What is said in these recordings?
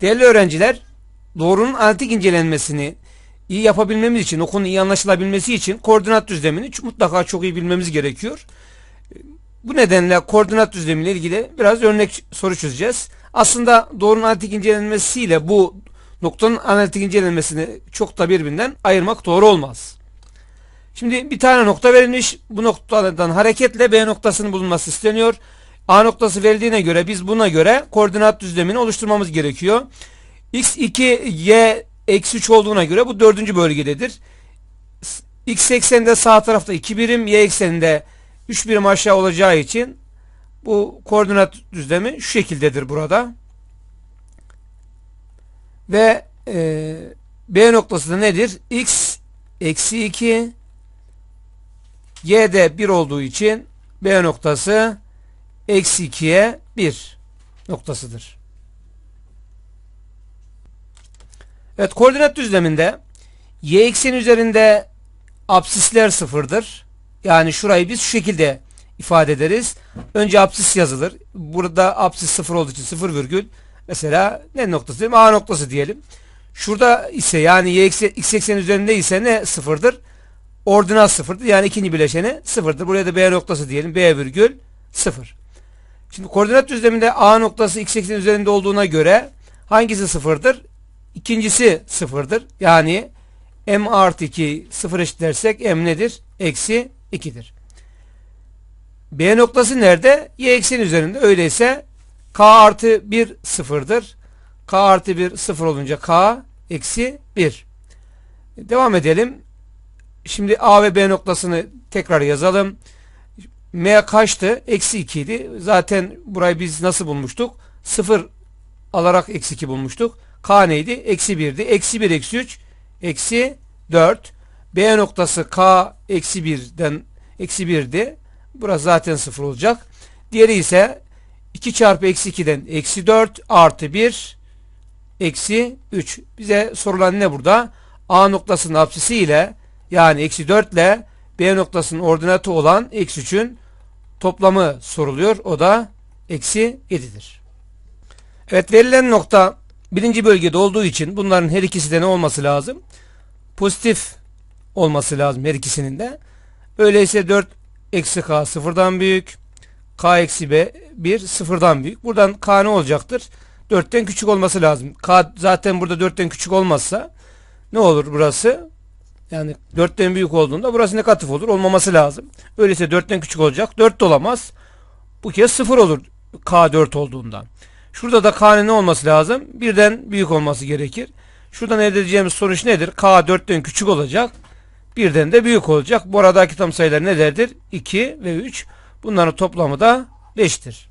Değerli öğrenciler, doğrunun analitik incelenmesini iyi yapabilmemiz için, okulun iyi anlaşılabilmesi için koordinat düzlemini mutlaka çok iyi bilmemiz gerekiyor. Bu nedenle koordinat düzlemiyle ilgili biraz örnek soru çözeceğiz. Aslında doğrunun analitik incelenmesiyle bu noktanın analitik incelenmesini çok da birbirinden ayırmak doğru olmaz. Şimdi bir tane nokta verilmiş. Bu noktadan hareketle B noktasının bulunması isteniyor. A noktası verildiğine göre biz buna göre koordinat düzlemini oluşturmamız gerekiyor. X2, Y eksi 3 olduğuna göre bu dördüncü bölgededir. X ekseninde sağ tarafta 2 birim, Y ekseninde 3 birim aşağı olacağı için bu koordinat düzlemi şu şekildedir burada. Ve e, B noktası da nedir? X eksi 2 Y'de 1 olduğu için B noktası eksi 2'ye 1 noktasıdır. Evet koordinat düzleminde y ekseni üzerinde absisler sıfırdır. Yani şurayı biz şu şekilde ifade ederiz. Önce absis yazılır. Burada absis sıfır olduğu için sıfır virgül. Mesela ne noktası diyelim? A noktası diyelim. Şurada ise yani y eksen, x ekseni üzerinde ise ne sıfırdır? Ordinat sıfırdır. Yani ikinci bileşeni sıfırdır. Buraya da B noktası diyelim. B virgül sıfır. Şimdi koordinat düzleminde A noktası x ekseni üzerinde olduğuna göre hangisi sıfırdır? İkincisi sıfırdır. Yani m artı 2 sıfır eşitlersek m nedir? Eksi 2'dir. B noktası nerede? Y ekseni üzerinde. Öyleyse k artı 1 sıfırdır. k artı 1 sıfır olunca k eksi 1. Devam edelim. Şimdi A ve B noktasını tekrar yazalım. M kaçtı? Eksi 2 idi. Zaten burayı biz nasıl bulmuştuk? 0 alarak eksi 2 bulmuştuk. K neydi? Eksi 1'di. Eksi 1 eksi 3 eksi 4. B noktası K eksi 1'den eksi 1'di. Burası zaten 0 olacak. Diğeri ise 2 çarpı eksi 2'den eksi 4 artı 1 eksi 3. Bize sorulan ne burada? A noktasının apsisi ile yani eksi 4 ile B noktasının ordinatı olan eksi 3'ün toplamı soruluyor. O da eksi 7'dir. Evet verilen nokta birinci bölgede olduğu için bunların her ikisi de ne olması lazım? Pozitif olması lazım her ikisinin de. Öyleyse 4 eksi k sıfırdan büyük. k eksi b 1 sıfırdan büyük. Buradan k ne olacaktır? 4'ten küçük olması lazım. k zaten burada 4'ten küçük olmazsa ne olur burası? Yani 4'ten büyük olduğunda burası negatif olur. Olmaması lazım. Öyleyse 4'ten küçük olacak. 4 de olamaz. Bu kez 0 olur k 4 olduğundan. Şurada da k'nın ne olması lazım? Birden büyük olması gerekir. Şuradan elde edeceğimiz sonuç nedir? k 4'ten küçük olacak. Birden de büyük olacak. Bu aradaki tam sayılar nelerdir? 2 ve 3. Bunların toplamı da 5'tir.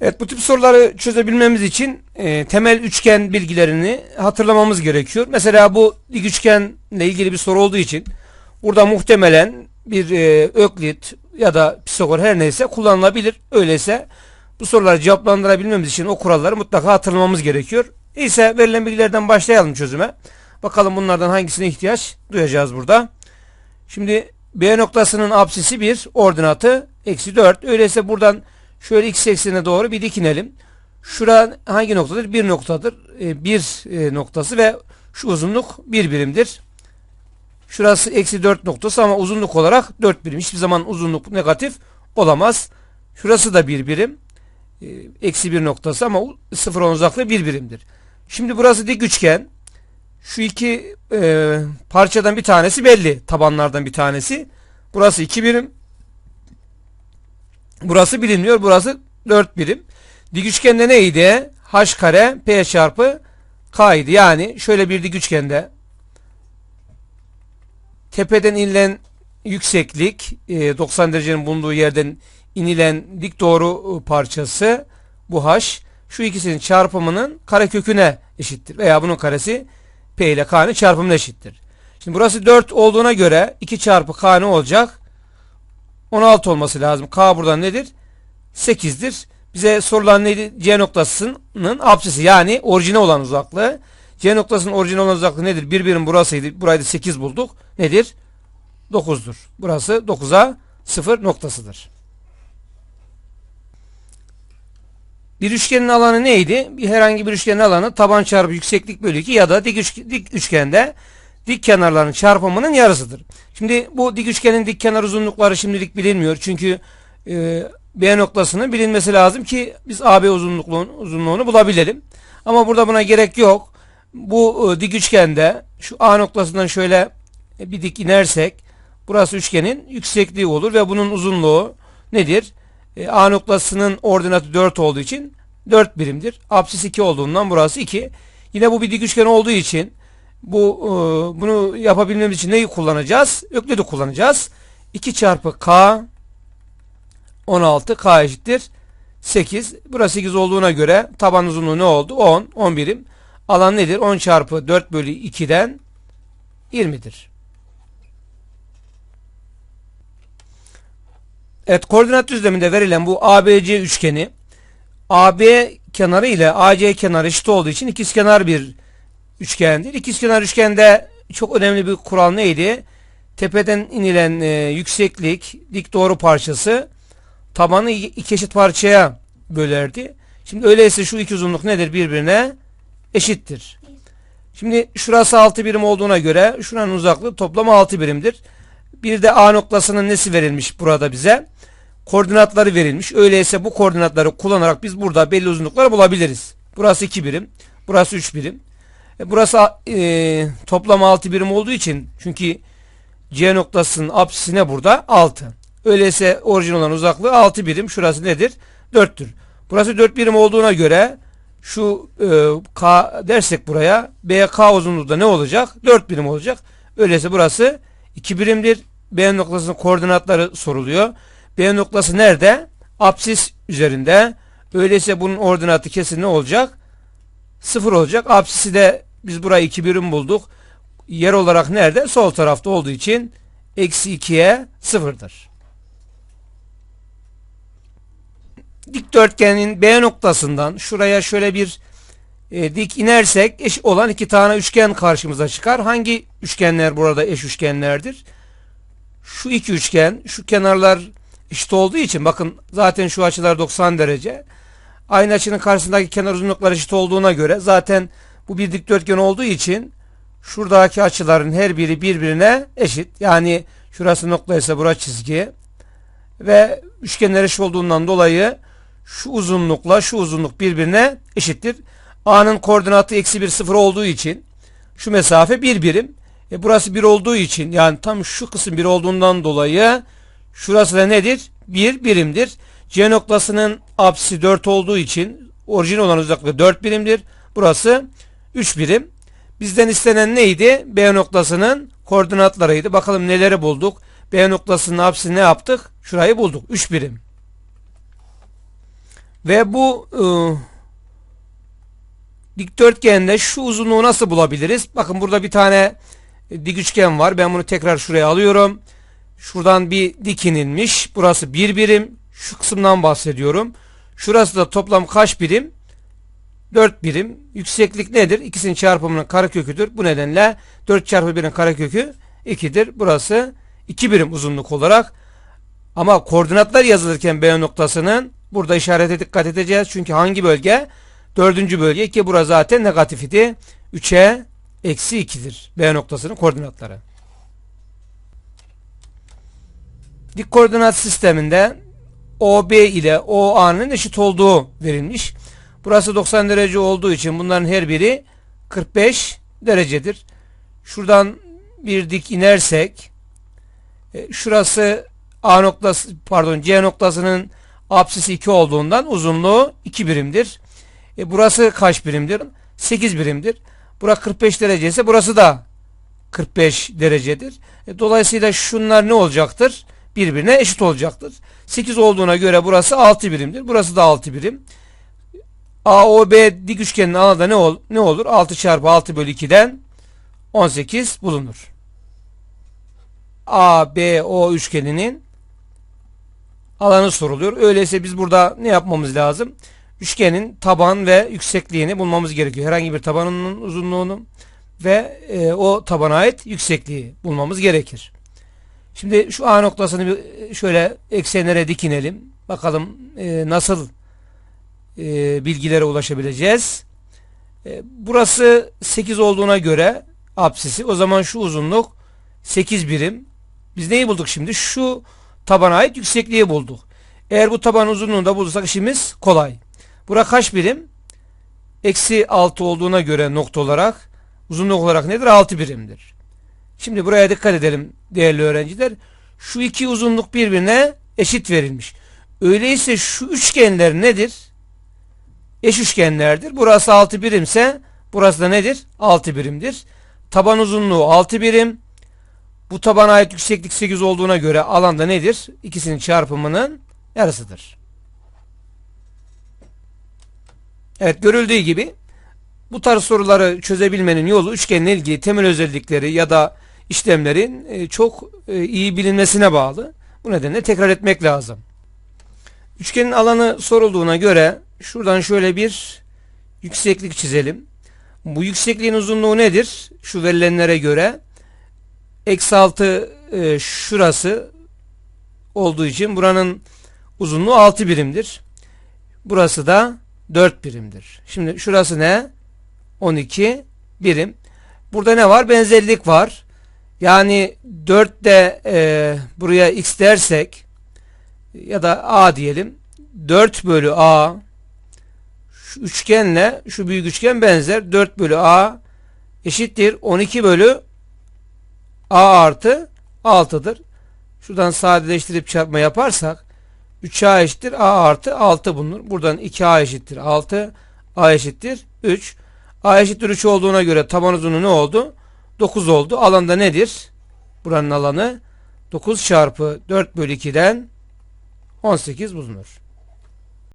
Evet bu tip soruları çözebilmemiz için e, temel üçgen bilgilerini hatırlamamız gerekiyor. Mesela bu dik üçgenle ilgili bir soru olduğu için burada muhtemelen bir e, Öklit ya da Pisagor her neyse kullanılabilir. Öyleyse bu soruları cevaplandırabilmemiz için o kuralları mutlaka hatırlamamız gerekiyor. İyiyse verilen bilgilerden başlayalım çözüme. Bakalım bunlardan hangisine ihtiyaç duyacağız burada. Şimdi B noktasının apsisi 1, ordinatı eksi 4. Öyleyse buradan şöyle x eksenine doğru bir dikinelim. Şura hangi noktadır? Bir noktadır. 1 e, noktası ve şu uzunluk 1 birimdir. Şurası eksi 4 noktası ama uzunluk olarak 4 birim. Hiçbir zaman uzunluk negatif olamaz. Şurası da 1 birim. E, Eksi 1 noktası ama 0 uzaklığı 1 birimdir. Şimdi burası dik üçgen. Şu iki e, parçadan bir tanesi belli. Tabanlardan bir tanesi. Burası 2 birim. Burası bilinmiyor. Burası 4 birim. Dik üçgende neydi? H kare P çarpı K idi. Yani şöyle bir dik üçgende tepeden inilen yükseklik e, 90 derecenin bulunduğu yerden inilen dik doğru parçası bu H şu ikisinin çarpımının kareköküne eşittir. Veya bunun karesi P ile K'nın çarpımına eşittir. Şimdi burası 4 olduğuna göre 2 çarpı K ne olacak? 16 olması lazım. K buradan nedir? 8'dir. Bize sorulan neydi? C noktasının apsisi yani orijine olan uzaklığı. C noktasının orijine olan uzaklığı nedir? Bir burasıydı. Burayı da 8 bulduk. Nedir? 9'dur. Burası 9'a 0 noktasıdır. Bir üçgenin alanı neydi? Bir herhangi bir üçgenin alanı taban çarpı yükseklik bölü 2 ya da dik, üç, dik üçgende dik kenarların çarpımının yarısıdır. Şimdi bu dik üçgenin dik kenar uzunlukları şimdilik bilinmiyor. Çünkü e, B noktasının bilinmesi lazım ki biz AB uzunluğunu, uzunluğunu bulabilelim. Ama burada buna gerek yok. Bu e, dik üçgende şu A noktasından şöyle e, bir dik inersek burası üçgenin yüksekliği olur ve bunun uzunluğu nedir? E, A noktasının ordinatı 4 olduğu için 4 birimdir. Apsis 2 olduğundan burası 2. Yine bu bir dik üçgen olduğu için bu e, bunu yapabilmemiz için neyi kullanacağız? Öklid'i kullanacağız. 2 çarpı K 16 K eşittir 8. Burası 8 olduğuna göre taban uzunluğu ne oldu? 10. 10 birim. Alan nedir? 10 çarpı 4 bölü 2'den 20'dir. Evet koordinat düzleminde verilen bu ABC üçgeni AB kenarı ile AC kenarı eşit olduğu için ikizkenar bir üçgendir. İkizkenar üçgende çok önemli bir kural neydi? Tepeden inilen e, yükseklik dik doğru parçası tabanı iki eşit parçaya bölerdi. Şimdi öyleyse şu iki uzunluk nedir? Birbirine eşittir. Şimdi şurası 6 birim olduğuna göre şuranın uzaklığı toplam 6 birimdir. Bir de A noktasının nesi verilmiş burada bize? Koordinatları verilmiş. Öyleyse bu koordinatları kullanarak biz burada belli uzunlukları bulabiliriz. Burası 2 birim. Burası 3 birim. E burası e, toplam 6 birim olduğu için çünkü C noktasının apsisine burada 6. Öyleyse orijin olan uzaklığı 6 birim. Şurası nedir? 4'tür. Burası 4 birim olduğuna göre şu e, K dersek buraya BK uzunluğu da ne olacak? 4 birim olacak. Öyleyse burası 2 birimdir. B noktasının koordinatları soruluyor. B noktası nerede? Apsis üzerinde. Öyleyse bunun ordinatı kesin ne olacak? 0 olacak. Apsisi de biz burayı 2 birim bulduk. Yer olarak nerede? Sol tarafta olduğu için eksi 2'ye 0'dır. Dikdörtgenin B noktasından şuraya şöyle bir e, dik inersek eş olan iki tane üçgen karşımıza çıkar. Hangi üçgenler burada eş üçgenlerdir? Şu iki üçgen, şu kenarlar eşit olduğu için bakın zaten şu açılar 90 derece. Aynı açının karşısındaki kenar uzunlukları eşit olduğuna göre zaten bu bir dikdörtgen olduğu için şuradaki açıların her biri birbirine eşit. Yani şurası nokta ise burası çizgi. Ve üçgenler eşit olduğundan dolayı şu uzunlukla şu uzunluk birbirine eşittir. A'nın koordinatı eksi 1 0 olduğu için şu mesafe 1 birim. E burası 1 olduğu için yani tam şu kısım 1 olduğundan dolayı şurası da nedir? 1 birimdir. C noktasının apsisi 4 olduğu için orijin olan uzaklığı 4 birimdir. Burası 3 birim. Bizden istenen neydi? B noktasının koordinatlarıydı. Bakalım neleri bulduk. B noktasının apsisi ne yaptık? Şurayı bulduk. 3 birim. Ve bu ıı, dikdörtgende şu uzunluğu nasıl bulabiliriz? Bakın burada bir tane dik üçgen var. Ben bunu tekrar şuraya alıyorum. Şuradan bir dik inilmiş. Burası bir birim. Şu kısımdan bahsediyorum. Şurası da toplam kaç birim? 4 birim. Yükseklik nedir? İkisinin çarpımının kareköküdür. Bu nedenle 4 çarpı 1'in karekökü 2'dir. Burası 2 birim uzunluk olarak. Ama koordinatlar yazılırken B noktasının burada işarete dikkat edeceğiz. Çünkü hangi bölge? Dördüncü bölge ki burası zaten negatif idi. 3'e eksi 2'dir. B noktasının koordinatları. Dik koordinat sisteminde OB ile OA'nın eşit olduğu verilmiş. Burası 90 derece olduğu için bunların her biri 45 derecedir. Şuradan bir dik inersek e, şurası A noktası pardon C noktasının apsisi 2 olduğundan uzunluğu 2 birimdir. E, burası kaç birimdir? 8 birimdir. Burası 45 derece ise burası da 45 derecedir. E, dolayısıyla şunlar ne olacaktır? Birbirine eşit olacaktır. 8 olduğuna göre burası 6 birimdir. Burası da 6 birim. AOB dik üçgenin alanı da ne, ol, ne olur? 6 çarpı 6 bölü 2'den 18 bulunur. ABO üçgeninin alanı soruluyor. Öyleyse biz burada ne yapmamız lazım? Üçgenin taban ve yüksekliğini bulmamız gerekiyor. Herhangi bir tabanının uzunluğunu ve e, o tabana ait yüksekliği bulmamız gerekir. Şimdi şu A noktasını bir şöyle eksenlere dikinelim. Bakalım e, nasıl e, bilgilere ulaşabileceğiz. E, burası 8 olduğuna göre apsisi o zaman şu uzunluk 8 birim. Biz neyi bulduk şimdi? Şu tabana ait yüksekliği bulduk. Eğer bu taban uzunluğunu da bulursak işimiz kolay. Bura kaç birim? Eksi 6 olduğuna göre nokta olarak uzunluk olarak nedir? 6 birimdir. Şimdi buraya dikkat edelim değerli öğrenciler. Şu iki uzunluk birbirine eşit verilmiş. Öyleyse şu üçgenler nedir? Eş üçgenlerdir. Burası 6 birimse burası da nedir? 6 birimdir. Taban uzunluğu 6 birim. Bu tabana ait yükseklik 8 olduğuna göre alanda nedir? İkisinin çarpımının yarısıdır. Evet görüldüğü gibi bu tarz soruları çözebilmenin yolu üçgenle ilgili temel özellikleri ya da işlemlerin e, çok e, iyi bilinmesine bağlı. Bu nedenle tekrar etmek lazım. Üçgenin alanı sorulduğuna göre şuradan şöyle bir yükseklik çizelim. Bu yüksekliğin uzunluğu nedir? Şu verilenlere göre eksi 6 e, şurası olduğu için buranın uzunluğu 6 birimdir. Burası da 4 birimdir. Şimdi şurası ne? 12 birim. Burada ne var? Benzerlik var. Yani 4 de e, buraya x dersek ya da a diyelim. 4 bölü a üçgenle şu büyük üçgen benzer. 4 bölü a eşittir. 12 bölü a artı 6'dır. Şuradan sadeleştirip çarpma yaparsak 3a eşittir a artı 6 bulunur. Buradan 2a eşittir 6 a eşittir 3 a eşittir 3 olduğuna göre taban uzunluğu ne oldu? 9 oldu. Alanda nedir? Buranın alanı 9 çarpı 4 bölü 2'den 18 bulunur.